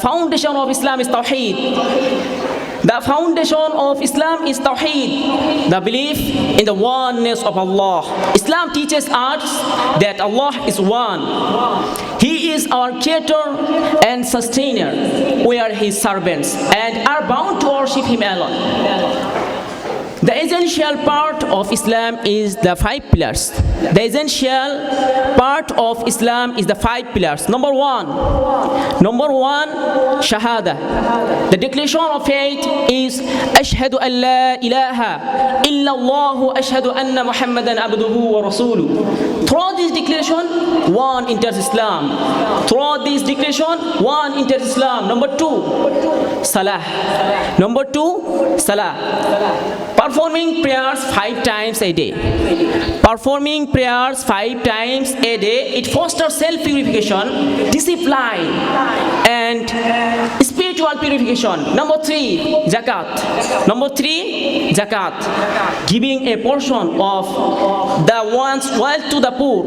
foundation of Islam is Tawheed. The foundation of Islam is Tawheed, the belief in the oneness of Allah. Islam teaches us that Allah is one. He is our creator and sustainer. We are His servants and are bound to worship Him alone. The essential part of Islam is the five pillars. The essential part of Islam is the five pillars. Number one, number one, Shahada. The declaration of faith is Ashhadu an la ilaha illallah ashhadu anna Muhammadan abduhu wa rasuluh. Through this declaration, one enters Islam. Through this declaration, one enters Islam. Number two, Salah. Number two, Salah. Performing prayers five times a day. Performing prayers five times a day, it fosters self purification, discipline, and spiritual purification. Number three, zakat. Number three, zakat. Giving a portion of the one's wealth to the poor.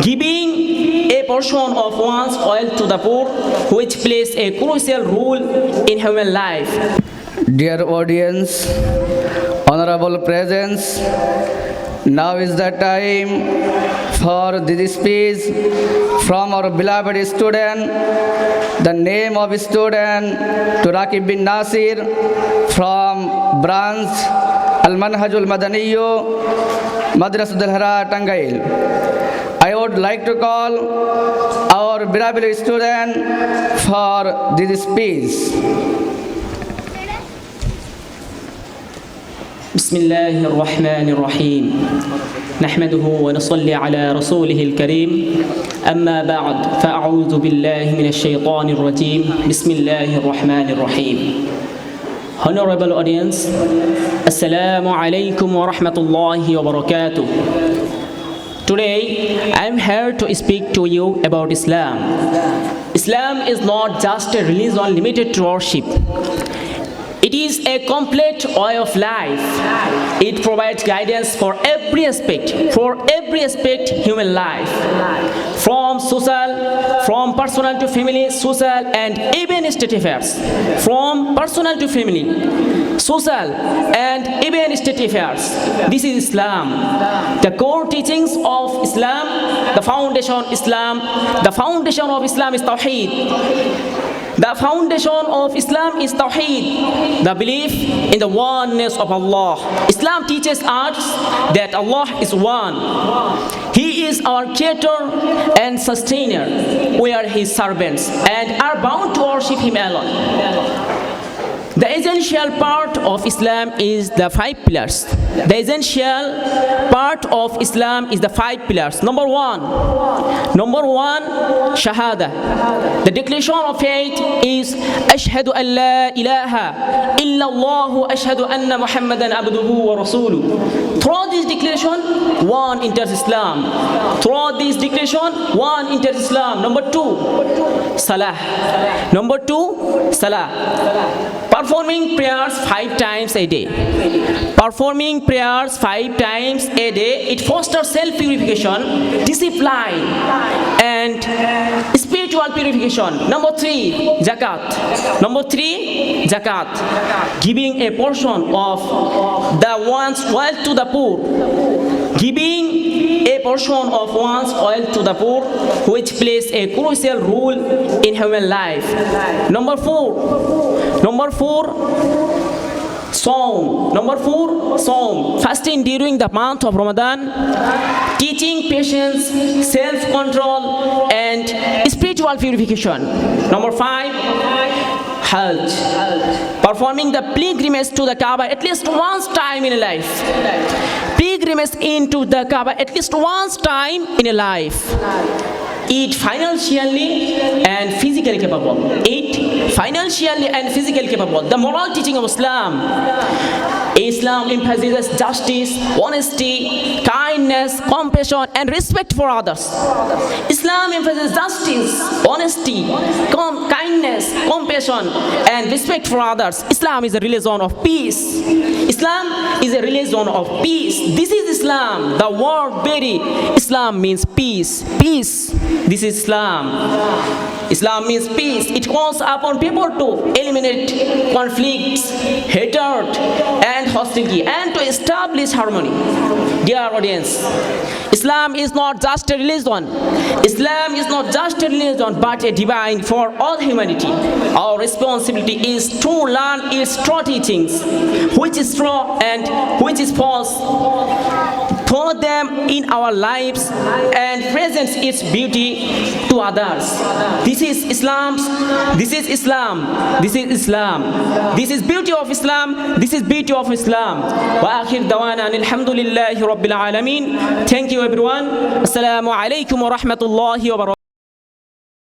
Giving a portion of one's oil to the poor, which plays a crucial role in human life. Dear audience, honorable presence, now is the time for this speech from our beloved student. The name of student Turaki bin Nasir from branch Al Manhajul Madaniyo, Madrasatul Hara, Tangail. I would like to call our beloved student for this speech. بسم الله الرحمن الرحيم نحمده ونصلي على رسوله الكريم أما بعد فأعوذ بالله من الشيطان الرجيم بسم الله الرحمن الرحيم Honorable audience السلام عليكم ورحمة الله وبركاته Today I am here to speak to you about Islam. Islam is not just a religion limited to worship is a complete way of life. It provides guidance for every aspect, for every aspect human life. From social, from personal to family, social and even state affairs. From personal to family, social and even state affairs. This is Islam. The core teachings of Islam, the foundation Islam, the foundation of Islam is Tawheed. The foundation of Islam is Tawheed, the belief in the oneness of Allah. Islam teaches us that Allah is one. He is our creator and sustainer. We are His servants and are bound to worship Him alone. The essential part of Islam is the five pillars. The essential part of Islam is the five pillars. Number one, number one, Shahada. The declaration of faith is Ashhadu an la ilaha illallah ashhadu anna Muhammadan abduhu wa rasuluh. Through this declaration, one enters Islam. Through this declaration, one enters Islam. Number two, Salah. Number two, Salah. Performing prayers five times a day. Performing prayers five times a day, it fosters self purification, discipline, and spiritual purification. Number three, zakat. Number three, zakat. Giving a portion of the one's wealth to the poor. Giving a portion of one's oil to the poor, which plays a crucial role in human life. Number four, number four, Psalm. Number four, Psalm. Fasting during the month of Ramadan, teaching patience, self control, and spiritual purification. Number five, Hajj. Performing the pilgrimage to the Kaaba at least once time in a life. Pilgrimage into the Kaaba at least once time in a life. Eat financially and physically capable. It financially and physically capable. The moral teaching of Islam. Islam emphasizes justice, honesty, kindness, compassion, and respect for others. Islam emphasizes justice, honesty, com- kindness, compassion, and respect for others. Islam is a religion of peace. Islam is a religion of peace. This is Islam. The word very Islam means peace. Peace. This is Islam. Islam means peace. It calls upon people to eliminate conflicts, hatred, and hostility, and to establish harmony. Dear audience, Islam is not just a religion. Islam is not just a religion, but a divine for all humanity. Our responsibility is to learn its true teachings, which is true and which is false For them in our lives and presents its beauty to others. This is Islam's, this is Islam, this is Islam. This is beauty of Islam, this is beauty of Islam. Wa dawana. Thank you everyone. Assalamu alaikum wa rahmatullahi wa barakatuh.